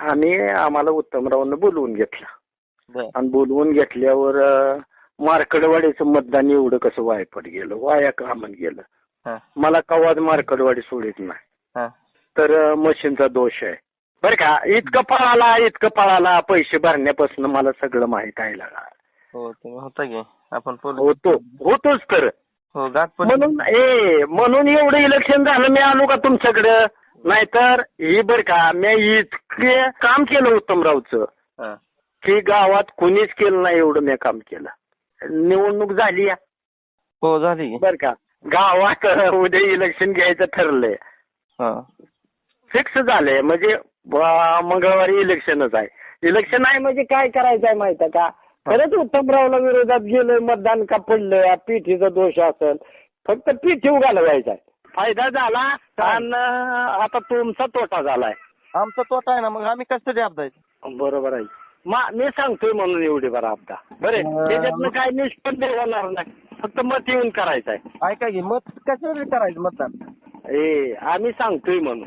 आम्ही आम्हाला उत्तमरावनं बोलवून घेतलं. आणि बोलवून घेतल्यावर मार्कडवाडीचं मतदान एवढं कसं वायपट गेलं वाया कामन गेलं. मला कवाच मार्कडवाडी सोडित नाही. तर मशीनचा दोष आहे. बरं का? इतकं पळाला इतकं पळाला पैसे भरण्यापासून मला सगळं माहीत आहे लागा हो तुम्ही होता की. आपण होतो. होतोच तर. हो म्हणून ए म्हणून एवढं इलेक्शन झालं मी आलो का तुमच्याकडं? नाहीतर ही बर का मी इतके काम केलं उत्तमरावचं हा. की गावात कोणीच केलं नाही एवढं मी काम केलं. निवडणूक झाली या. हो झाली. बर का. गावात उद्या इलेक्शन घ्यायचं ठरलंय. हा. फिक्स झालंय. म्हणजे मंगळवारी इलेक्शनच आहे. इलेक्शन आहे म्हणजे काय करायचं आहे माहिती का? खरंच उत्तमरावला विरोधात गेलं मतदान का पडलं पीठीचा दोष असेल. फक्त पीठी घालवायचा आहे फायदा झाला. आणि आता तुमचा तोटा झालाय. आमचा तोटा आहे ना मग आम्ही कशासाठी आपदायचं बरोबर आहे. मा मी सांगतोय म्हणून एवढी बरं आपदा बरे त्याच्यातनं काय निष्पन्न होणार नाही. फक्त मत येऊन करायचं आहे. ऐका की मत कशासाठी करायचं मतदान? ए आम्ही सांगतोय म्हणून.